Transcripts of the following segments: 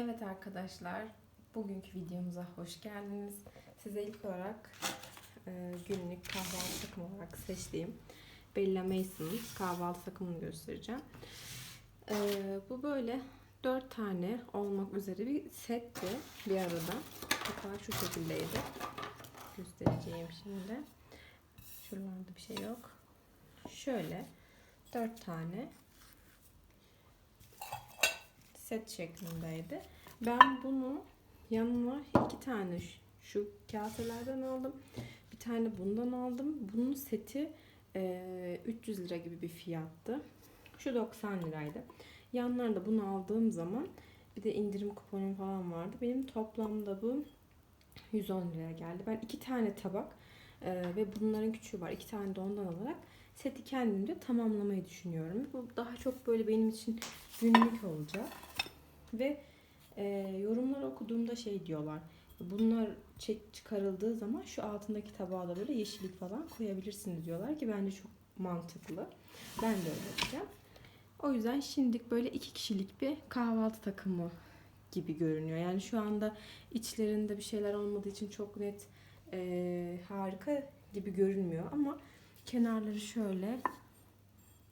Evet arkadaşlar, bugünkü videomuza hoş geldiniz. Size ilk olarak e, günlük kahvaltı takımı olarak seçtiğim Bella Mason'ın kahvaltı takımını göstereceğim. E, bu böyle 4 tane olmak üzere bir setti bir arada. Hatta şu şekildeydi. Göstereceğim şimdi. Şuralarda bir şey yok. Şöyle 4 tane set şeklindeydi. Ben bunu yanıma iki tane şu, kaselerden aldım. Bir tane bundan aldım. Bunun seti e, 300 lira gibi bir fiyattı. Şu 90 liraydı. Yanlarında bunu aldığım zaman bir de indirim kuponum falan vardı. Benim toplamda bu 110 liraya geldi. Ben iki tane tabak e, ve bunların küçüğü var. İki tane de ondan alarak seti kendimce tamamlamayı düşünüyorum. Bu daha çok böyle benim için günlük olacak. Ve e, yorumları okuduğumda şey diyorlar. Bunlar çek çıkarıldığı zaman şu altındaki tabağa da böyle yeşillik falan koyabilirsiniz diyorlar ki bence çok mantıklı. Ben de öyle yapacağım. O yüzden şimdilik böyle iki kişilik bir kahvaltı takımı gibi görünüyor. Yani şu anda içlerinde bir şeyler olmadığı için çok net e, harika gibi görünmüyor ama kenarları şöyle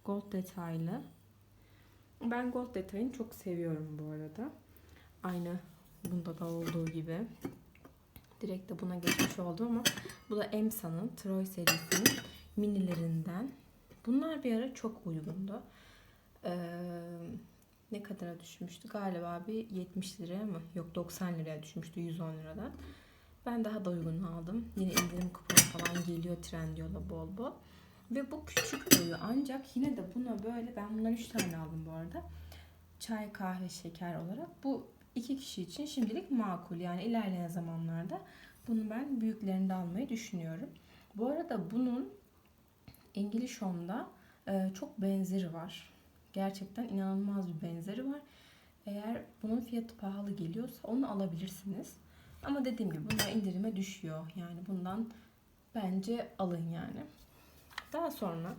gold detaylı. Ben gold detayını çok seviyorum bu arada. Aynı bunda da olduğu gibi. Direkt de buna geçmiş oldum ama bu da Emsa'nın Troy serisinin minilerinden. Bunlar bir ara çok uygundu. Ee, ne kadara düşmüştü? Galiba bir 70 liraya mı? Yok 90 liraya düşmüştü 110 liradan. Ben daha da uygun aldım. Yine indirim kuponu falan geliyor Trendyol'a bol bol. Ve bu küçük boyu ancak yine de buna böyle ben bundan 3 tane aldım bu arada. Çay, kahve, şeker olarak. Bu iki kişi için şimdilik makul. Yani ilerleyen zamanlarda bunu ben büyüklerinde almayı düşünüyorum. Bu arada bunun İngiliz Home'da e, çok benzeri var. Gerçekten inanılmaz bir benzeri var. Eğer bunun fiyatı pahalı geliyorsa onu alabilirsiniz. Ama dediğim gibi bunlar indirime düşüyor. Yani bundan bence alın yani. Daha sonra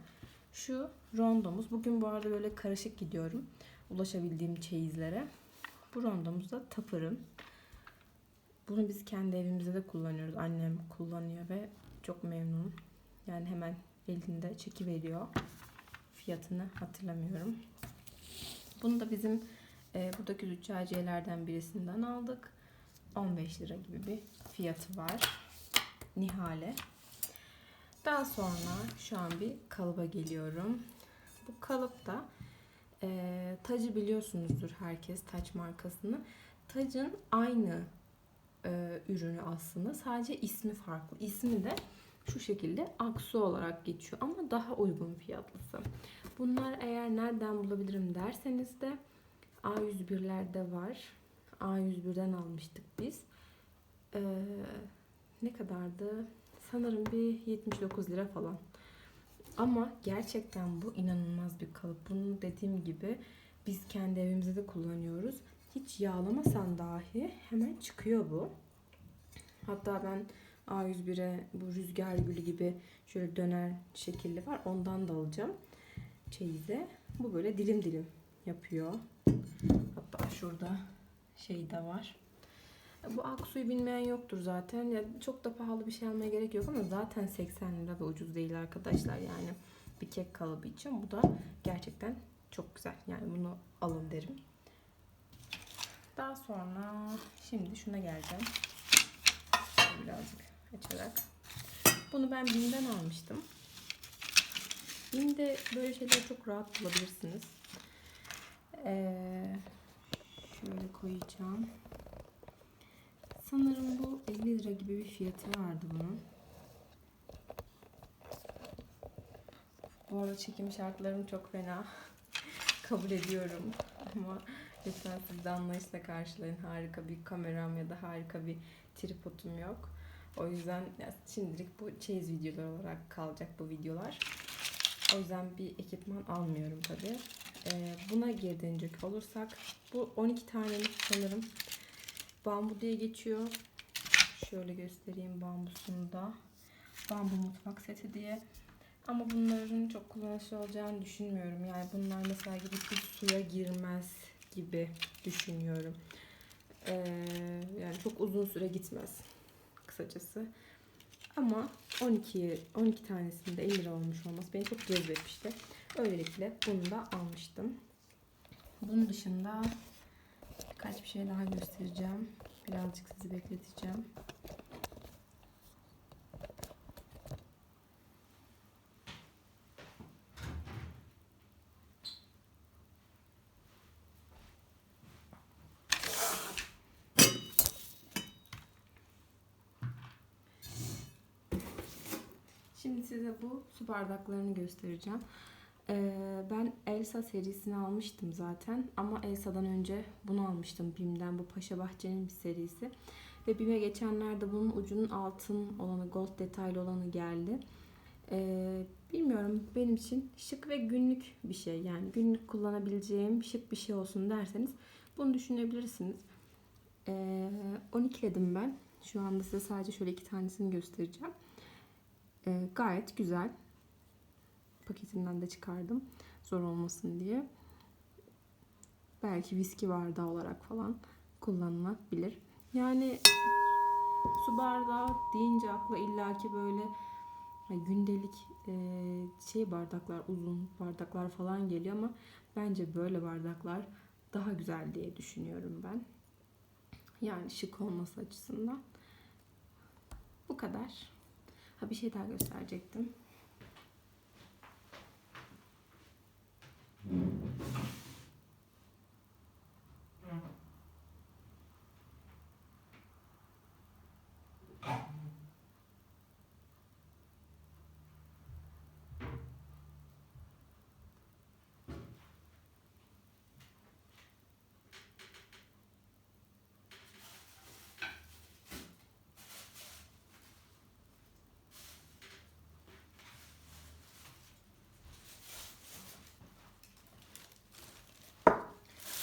şu rondomuz. Bugün bu arada böyle karışık gidiyorum. Ulaşabildiğim çeyizlere. Bu rondomuzda tapırım. Bunu biz kendi evimizde de kullanıyoruz. Annem kullanıyor ve çok memnun. Yani hemen elinde çekiveriyor. Fiyatını hatırlamıyorum. Bunu da bizim e, buradaki züccaciyelerden birisinden aldık. 15 lira gibi bir fiyatı var. Nihale. Daha sonra şu an bir kalıba geliyorum. Bu kalıpta e, tacı biliyorsunuzdur herkes taç markasını. Tacın aynı e, ürünü aslında sadece ismi farklı. İsmi de şu şekilde Aksu olarak geçiyor ama daha uygun fiyatlısı. Bunlar eğer nereden bulabilirim derseniz de A101'lerde var. A101'den almıştık biz. Ee, ne kadardı? Sanırım bir 79 lira falan. Ama gerçekten bu inanılmaz bir kalıp. Bunu dediğim gibi biz kendi evimizde de kullanıyoruz. Hiç yağlamasan dahi hemen çıkıyor bu. Hatta ben A101'e bu rüzgar gülü gibi şöyle döner şekilli var. Ondan da alacağım çeyize. Bu böyle dilim dilim yapıyor. Hatta şurada şey de var. Bu aksuyu bilmeyen yoktur zaten. Ya çok da pahalı bir şey almaya gerek yok ama zaten 80 lira da ucuz değil arkadaşlar. Yani bir kek kalıbı için bu da gerçekten çok güzel. Yani bunu alın derim. Daha sonra şimdi şuna geleceğim. Birazcık açarak. Bunu ben BİM'den almıştım. BİM'de böyle şeyleri çok rahat bulabilirsiniz. Ee, şöyle koyacağım. Sanırım bu 50 lira gibi bir fiyatı vardı bunun. Bu arada çekim şartlarım çok fena. Kabul ediyorum. Ama lütfen siz de anlayışla karşılayın. Harika bir kameram ya da harika bir tripodum yok. O yüzden şimdilik bu çeyiz videoları olarak kalacak bu videolar. O yüzden bir ekipman almıyorum tabi. Ee, buna geri dönecek olursak bu 12 tanelik sanırım bambu diye geçiyor. Şöyle göstereyim bambusunu da. Bambu mutfak seti diye. Ama bunların çok kullanışlı olacağını düşünmüyorum. Yani bunlar mesela gidip bir suya girmez gibi düşünüyorum. Ee, yani çok uzun süre gitmez kısacası. Ama 12 12 tanesinde 50 lira olmuş olması beni çok cezbetmişti. Öylelikle bunu da almıştım. Bunun dışında birkaç bir şey daha göstereceğim. Birazcık sizi bekleteceğim. Şimdi size bu su bardaklarını göstereceğim. Ee, ben Elsa serisini almıştım zaten ama Elsa'dan önce bunu almıştım BİM'den. Bu Paşa Bahçe'nin bir serisi. Ve BİM'e geçenlerde bunun ucunun altın olanı, gold detaylı olanı geldi. Ee, bilmiyorum benim için şık ve günlük bir şey. Yani günlük kullanabileceğim şık bir şey olsun derseniz bunu düşünebilirsiniz. Ee, 12'ledim ben. Şu anda size sadece şöyle iki tanesini göstereceğim. Ee, gayet güzel. Paketinden de çıkardım. Zor olmasın diye. Belki viski bardağı olarak falan kullanılabilir. Yani su bardağı deyince akla illaki böyle hani gündelik e, şey bardaklar, uzun bardaklar falan geliyor ama bence böyle bardaklar daha güzel diye düşünüyorum ben. Yani şık olması açısından. Bu kadar. Ha bir şey daha gösterecektim.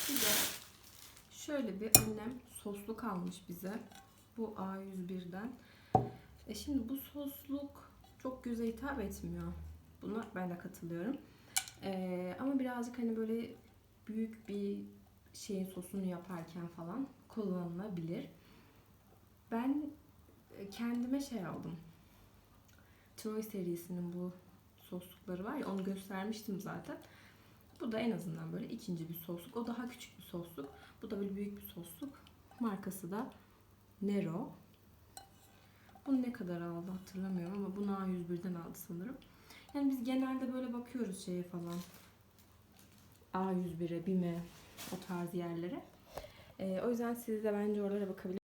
Bir de şöyle bir annem sosluk almış bize. Bu A101'den. E şimdi bu sosluk çok göze hitap etmiyor. Buna ben de katılıyorum. E, ama birazcık hani böyle büyük bir şeyin sosunu yaparken falan kullanılabilir. Ben e, kendime şey aldım. Troy serisinin bu soslukları var ya onu göstermiştim zaten. Bu da en azından böyle ikinci bir sosluk. O daha küçük bir sosluk. Bu da böyle büyük bir sosluk. Markası da Nero. Bunu ne kadar aldı hatırlamıyorum ama bunu A101'den aldı sanırım. Yani biz genelde böyle bakıyoruz şeye falan. A101'e, BİM'e, o tarz yerlere. Ee, o yüzden siz de bence oralara bakabilirsiniz.